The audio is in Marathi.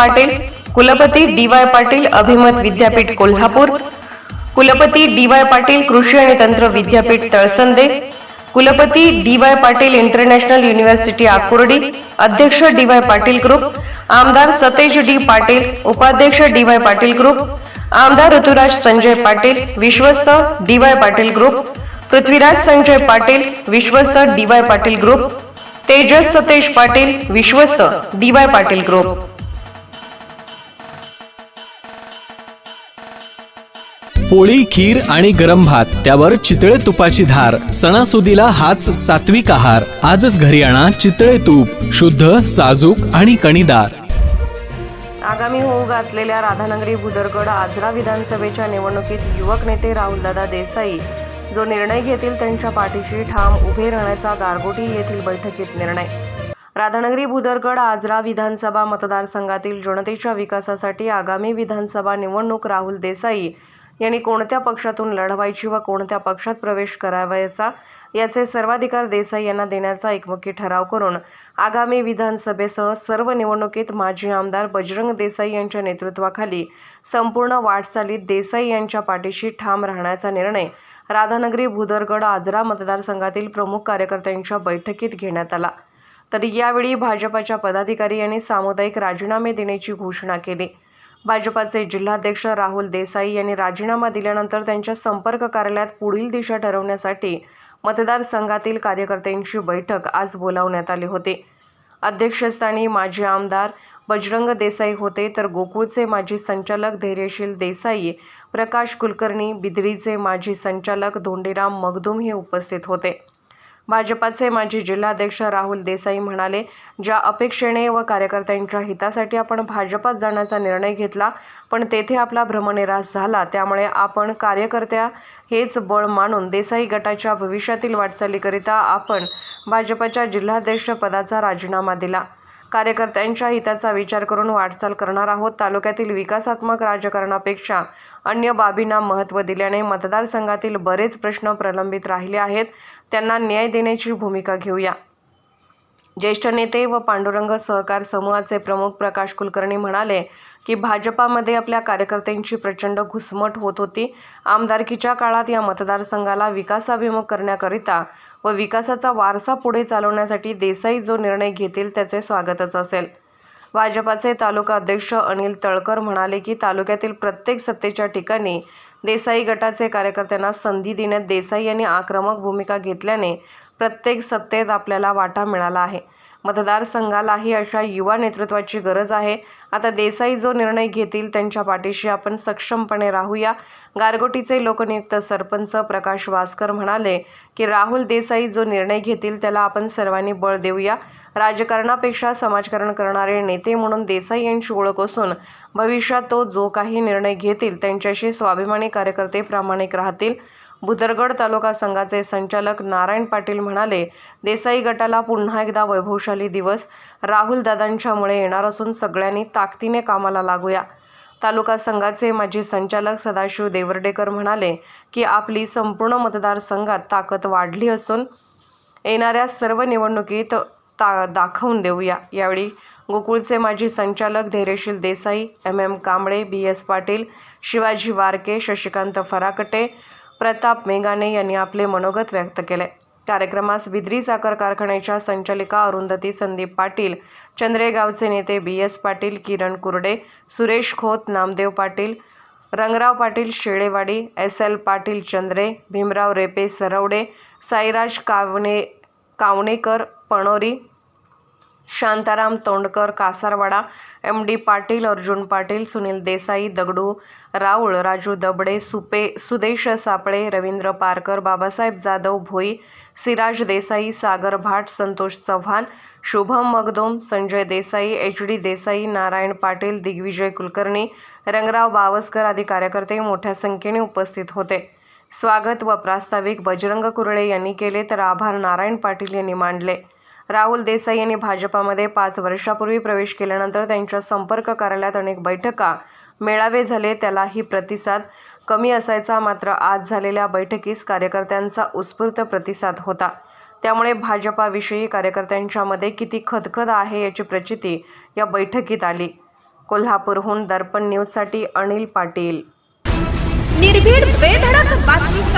पाटील कुलपती डी वाय पाटील अभिमत विद्यापीठ कोल्हापूर कुलपती डी वाय पाटील कृषी आणि तंत्र विद्यापीठ तळसंदे कुलपती D Y Patil international university Akurdi अध्यक्ष डी वाय पाटील ग्रुप आमदार सतेज डी पाटील उपाध्यक्ष डी वाय पाटील ग्रुप आमदार ऋतुराज संजय पाटील विश्वस्त D Y Patil group Prithviraj Sanjay Patil विश्वस्त D Y Patil group Tejas Satej Patil विश्वस्त डी वाय पाटील ग्रुप. पोळी खीर आणि गरम भात त्यावर चितळे तुपाची धार सणासुदीला हाच सात्विक आहार. आजच घरी आणा चितळे तूप शुद्ध साजूक आणि कणीदार. आगामी होऊ घातलेल्या राधानगरी भुदरगड आजरा विधानसभेच्या निवडणुकीत युवक नेते राहुलदादा देसाई जो निर्णय घेतील त्यांच्या पाठीशी ठाम उभे राहण्याचा गारगोटी येथील बैठकीत निर्णय. राधानगरी भुदरगड आजरा विधानसभा मतदारसंघातील जनतेच्या विकासासाठी आगामी विधानसभा निवडणूक राहुल देसाई यांनी कोणत्या पक्षातून लढवायची व कोणत्या पक्षात प्रवेश करावयाचा याचे सर्वाधिकार देसाई यांना देण्याचा एकमुखी ठराव करून आगामी विधानसभेसह सर्व निवडणुकीत माजी आमदार बजरंग देसाई यांच्या नेतृत्वाखाली संपूर्ण वाटचालीत देसाई यांच्या पाठीशी ठाम राहण्याचा निर्णय राधानगरी भुदरगड आजरा मतदारसंघातील प्रमुख कार्यकर्त्यांच्या बैठकीत घेण्यात आला. तर यावेळी भाजपाच्या पदाधिकारी यांनी सामुदायिक राजीनामे देण्याची घोषणा केली. भाजपाचे जिल्हाध्यक्ष राहुल देसाई यांनी राजीनामा दिल्यानंतर त्यांच्या संपर्क कार्यालयात पुढील दिशा ठरवण्यासाठी मतदारसंघातील कार्यकर्त्यांची बैठक आज बोलावण्यात आली होती. अध्यक्षस्थानी माजी आमदार बजरंग देसाई होते तर गोकुळचे माजी संचालक धैर्यशील देसाई प्रकाश कुलकर्णी बिदरीचे माजी संचालक धोंडीराम मगदुम हे उपस्थित होते. भाजपाचे माजी जिल्हाध्यक्ष राहुल देसाई म्हणाले ज्या अपेक्षेने व कार्यकर्त्यांच्या हितासाठी आपण भाजपात जाण्याचा निर्णय घेतला पण तेथे आपला भ्रमनिरास झाला त्यामुळे आपण कार्यकर्त्या हेच बळ मानून देसाई गटाच्या भविष्यातील वाटचालीकरिता आपण भाजपाच्या जिल्हाध्यक्ष पदाचा राजीनामा दिला. कार्यकर्त्यांच्या हिताचा विचार करून वाटचाल करणार आहोत. तालुक्यातील विकासात्मक राजकारणापेक्षा अन्य बाबींना महत्त्व दिल्याने मतदारसंघातील बरेच प्रश्न प्रलंबित राहिले आहेत. त्यांना न्याय देण्याची भूमिका घेऊया. ज्येष्ठ नेते व पांडुरंग सहकार समूहाचे प्रमुख प्रकाश कुलकर्णी म्हणाले की भाजपामध्ये आपल्या कार्यकर्त्यांची प्रचंड घुसमट होत होती. आमदारकीच्या काळात या मतदारसंघाला विकासाभिमुख करण्याकरिता व विकासाचा वारसा पुढे चालवण्यासाठी देसाई जो निर्णय घेतील त्याचे स्वागतच असेल. भाजपाचे तालुका अध्यक्ष अनिल तळकर म्हणाले की तालुक्यातील प्रत्येक सत्तेच्या ठिकाणी देसाई गटाचे कार्यकर्त्यांना संधी देण्यात देसाई यांनी आक्रमक भूमिका घेतल्याने प्रत्येक सत्तेत आपल्याला वाटा मिळाला आहे. मतदारसंघालाही अशा युवा नेतृत्वाची गरज आहे. आता देसाई जो निर्णय घेतील त्यांच्या पाठीशी आपण सक्षमपणे राहूया. गारगोटीचे लोकनियुक्त सरपंच प्रकाश वासकर म्हणाले की राहुल देसाई जो निर्णय घेतील त्याला आपण सर्वांनी बळ देऊया. राजकारणापेक्षा समाजकारण करणारे नेते म्हणून देसाई यांची ओळख असून भविष्यात तो जो काही निर्णय घेतील त्यांच्याशी स्वाभिमानी कार्यकर्ते प्रामाणिक राहतील. भुदरगड तालुका संघाचे संचालक नारायण पाटील म्हणाले देसाई गटाला पुन्हा एकदा वैभवशाली दिवस. राहुल दादांच्यामुळे येणार असून सगळ्यांनी ताकदीने कामाला लागूया. तालुका संघाचे माजी संचालक सदाशिव देवर्डेकर म्हणाले की आपली संपूर्ण मतदारसंघात ताकद वाढली असून येणाऱ्या सर्व निवडणुकीत ता दाखवून देऊया. यावेळी गोकुळचे माजी संचालक Dhairyashil Desai M M Kamble B S Patil Shivaji Warke Shashikant Farakte Pratap मेघाने यांनी आपले मनोगत व्यक्त केले. कार्यक्रमास बिद्री साखर कारखान्याच्या संचालिका अरुंधती संदीप पाटील चंद्रेगावचे नेते B S Patil Kiran Kurde Suresh Khot Namdev Patil Rangrao Patil Shelewadi S L Patil Chandre Bhimrao Repe Sarwade Sairaj Kawane Kawanekar Panori Shantaram Tondkar Kasarwada M D Patil Arjun Patil Sunil Desai Dagdu Raul Raju Dabde Supe Sudesh Saple Ravindra Parkar Babasaheb Jadhav भोई सिराज देसाई सागर भाट संतोष चव्हाण शुभम मगदोम संजय देसाई एच डी देसाई नारायण पाटील दिग्विजय कुलकर्णी रंगराव बावस्कर आदी कार्यकर्ते मोठ्या संख्येने उपस्थित होते. स्वागत व प्रास्ताविक बजरंग कुरळे यांनी केले तर आभार नारायण पाटील यांनी मांडले. राहुल देसाई यांनी भाजपामध्ये पाच वर्षापूर्वी प्रवेश केल्यानंतर त्यांच्या संपर्क कार्यालयात अनेक बैठका मेळावे झाले. त्यालाही प्रतिसाद कमी असायचा. मात्र आज झालेल्या बैठकीस कार्यकर्त्यांचा उत्स्फूर्त प्रतिसाद होता. त्यामुळे भाजपाविषयी कार्यकर्त्यांच्यामध्ये किती खदखद आहे याची प्रचिती या बैठकीत आली. कोल्हापूरहून दर्पण न्यूजसाठी अनिल पाटील. निर्भीड बेधडक बातमी